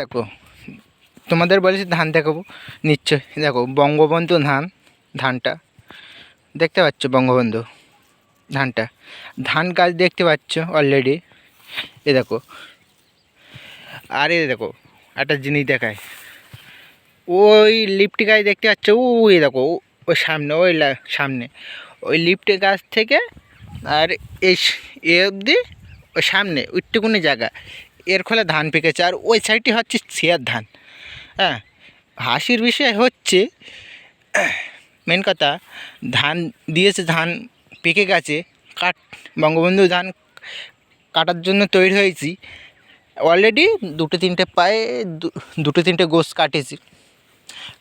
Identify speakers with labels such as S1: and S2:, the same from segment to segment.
S1: দেখো, তোমাদের বলেছি ধান দেখাবো, নিশ্চয়। দেখো, বঙ্গবন্ধু ধান, ধানটা। দেখতে পাচ্ছ বঙ্গবন্ধু ধানটা? ধান গাছ দেখতে পাচ্ছ অলরেডি এ দেখো, আর এ দেখো, একটা জিনিস দেখায়। ওই লিফটি গাছ দেখতে পাচ্ছ? ওই দেখো ওই সামনে ওই সামনে। ওই লিফটে গাছ থেকে আর এই এ অবধি ওই সামনে, ওইটুকুনি জায়গা। এর ফলে ধান পেকেছে। আর ওই সাইডটি হচ্ছে শেয়ার ধান। হ্যাঁ হাসির বিষয় হচ্ছে, মেন কথা, ধান দিয়েছে, ধান পেকে গেছে কাট বঙ্গবন্ধু ধান কাটার জন্য তৈরি হয়েছি। অলরেডি দুটো তিনটে পায়ে দুটো তিনটে গোস কাটেছি।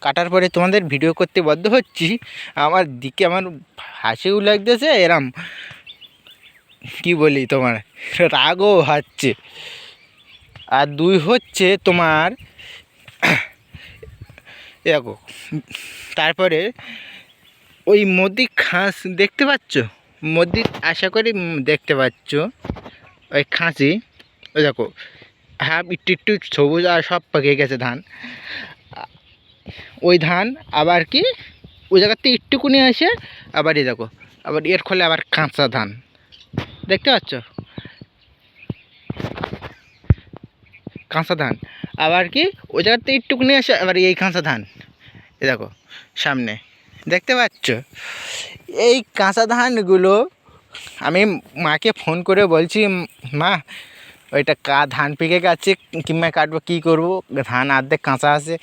S1: কাটার পরে তোমাদের ভিডিও করতে বাধ্য হচ্ছি। আমার দিকে আমার হাসিও লাগতেছে, এরম কি বলি তোমার? রাগও হচ্ছে। আর দুই হচ্ছে তোমার, এ দেখো, তারপরে ওই মোদি খাস দেখতে পাচ্ছ? মোদি আশা করি দেখতে পাচ্ছ, ওই খাসি। ওই দেখো, হাফ একটু একটু সবুজ আর সব পেকে গেছে ধান। ওই ধান আবার কি? ওই জায়গাতে একটুকুনি আসে আবার এই দেখো, আবার এর ফলে আবার কাঁচা ধান। দেখতে পাচ্ছ? কাঁচা ধান। আবার কি, ওই জায়গাতে নিয়ে আসে, আবার এই কাঁচা ধান। এ দেখো, সামনে। দেখতে পাচ্ছ? এই কাঁচা ধানগুলো আমি মাকে ফোন করে বলছি, মা, ওইটা কা ধান পেকে গেছে কিংবা কাটবো, কী করব? ধান আর্ধেক কাঁচা আছে।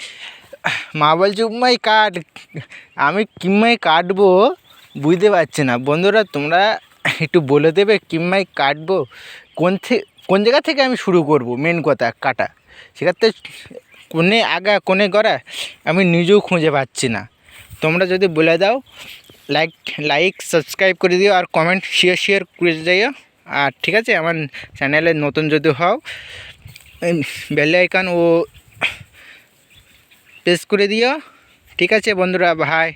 S1: মা বলছে, উম্মাই কাট, আমি কিম্মাই কাটবো বুঝতে পারছি না। বন্ধুরা, তোমরা একটু বলে দেবে কিম্মাই কাটবো? কোন থেকে কোন জায়গা থেকে আমি শুরু করব? মেন কথা, কাটা। সেক্ষেত্রে কোনে আগা কোনে গড়া আমি নিজেও খুঁজে পাচ্ছি না। তোমরা যদি বলে দাও লাইক লাইক সাবস্ক্রাইব করে দিও আর কমেন্ট শেয়ার শেয়ার করে যাইও আর ঠিক আছে, আমার চ্যানেলে নতুন যদি হও বেল আইকন ও প্রেস করে দিও। ঠিক আছে বন্ধুরা ভাই